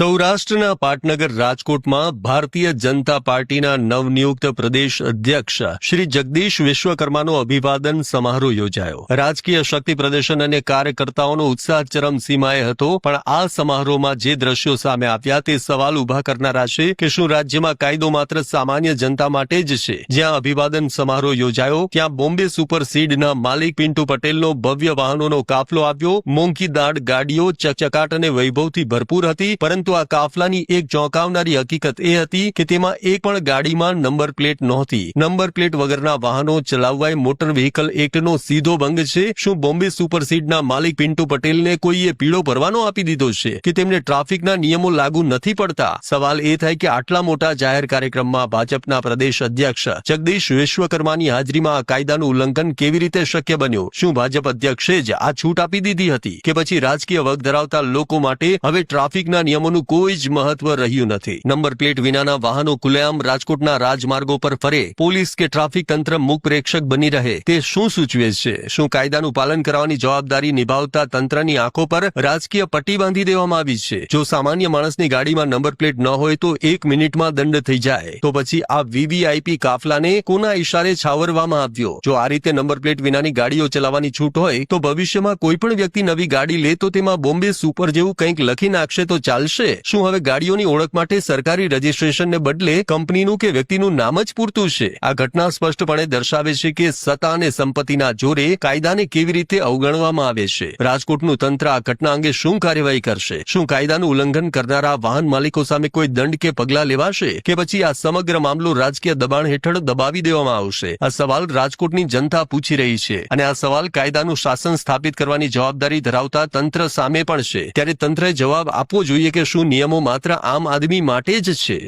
સૌરાષ્ટ્રના પાટનગર રાજકોટમાં ભારતીય જનતા પાર્ટીના નવનિયુક્ત પ્રદેશ અધ્યક્ષ શ્રી જગદીશ વિશ્વકર્માનો અભિવાદન સમારોહ યોજાયો. રાજકીય શક્તિ પ્રદર્શન અને કાર્યકર્તાઓનો ઉત્સાહ ચરમસીમાએ હતો, પણ આ સમારોહમાં જે દ્રશ્યો સામે આવ્યા તે સવાલ ઊભા કરનારા છે કે શું રાજ્યમાં કાયદો માત્ર સામાન્ય જનતા માટે જ છે? જ્યાં અભિવાદન સમારોહ યોજાયો, ત્યાં બોમ્બે સુપર સીડના માલિક પિન્ટુ પટેલનો ભવ્ય વાહનોનો કાફલો આવ્યો, મોંઘી દાડ ગાડીઓ ચકચકાટ અને વૈભવથી ભરપૂર હતી, પરંતુ આ કાફલાની એક ચોંકાવનારી હકીકત એ હતી કે તેમાં એક પણ ગાડીમાં નંબર પ્લેટ નહોતી. નંબર પ્લેટ વગરના વાહનો ચલાવવા મોટર વ્હીકલ એક્ટનો સીધો ભંગ છે. શું બોમ્બે સુપરસીડના માલિક પિન્ટુ પટેલને કોઈએ પીળો પરવાનો આપી દીધો છે કે તેમને ટ્રાફિકના નિયમો લાગુ નથી પડતા? સવાલ એ થાય કે આટલા મોટા જાહેર કાર્યક્રમમાં ભાજપના પ્રદેશ અધ્યક્ષ જગદીશ વિશ્વકર્માની હાજરીમાં આ કાયદાનું ઉલ્લંઘન કેવી રીતે શક્ય બન્યું? શું ભાજપ અધ્યક્ષે જ આ છૂટ આપી દીધી હતી કે પછી રાજકીય વગ ધરાવતા લોકો માટે હવે ટ્રાફિકના નિયમોનું કોઈ જ મહત્વ રહ્યું નથી. નંબર પ્લેટ વિનાના વાહનો ખુલ્લેઆમ રાજકોટના રાજમાર્ગો પર ફરે. પોલીસ કે ટ્રાફિક તંત્ર મુખ પ્રેક્ષક બની રહે. તે શું સૂચવે છે? શું કાયદાનું પાલન કરવાની જવાબદારી નિભાવતા તંત્રની આંખો પર રાજકીય પટ્ટી બાંધી દેવામાં આવી છે? જો સામાન્ય માણસની ગાડીમાં નંબર પ્લેટ ન હોય તો એક મિનિટમાં દંડ થઈ જાય. તો પછી આ વીવીઆઈપી કાફલાને કોના ઇશારે છાવરવામાં આવ્યો? જો આ રીતે નંબર પ્લેટ વિનાની ગાડીઓ ચલાવવાની છૂટ હોય તો ભવિષ્યમાં કોઈ પણ વ્યક્તિ નવી ગાડી લે તો તેમાં બોમ્બે સુપર જેવું કંઈક લખી નાખશે તો ચાલશે શું હવે ગાડીઓની ઓળખ માટે સરકારી રજીસ્ટ્રેશનને બદલે કંપનીનું કે વ્યક્તિનું નામ જ પૂરતું છે? આ ઘટના સ્પષ્ટપણે દર્શાવે છે કે સત્તા અને સંપત્તિના જોરે કાયદાને કેવી રીતે અવગણવામાં આવે છે? રાજકોટનું તંત્ર આ ઘટના અંગે શું કાર્યવાહી કરશે? શું કાયદાનું ઉલ્લંઘન કરનારા વાહન માલિકો સામે કોઈ દંડ કે પગલાં લેવાશે? કે પછી આ સમગ્ર મામલો રાજકીય દબાણ હેઠળ દબાવી દેવામાં આવશે? આ સવાલ રાજકોટની જનતા પૂછી રહી છે અને આ સવાલ કાયદાનું શાસન સ્થાપિત કરવાની જવાબદારી ધરાવતા તંત્ર સામે પણ છે. ત્યારે તંત્રએ જવાબ આપવો જોઈએ કે શું નિયમો માત્ર આમ આદમી માટે જ છે.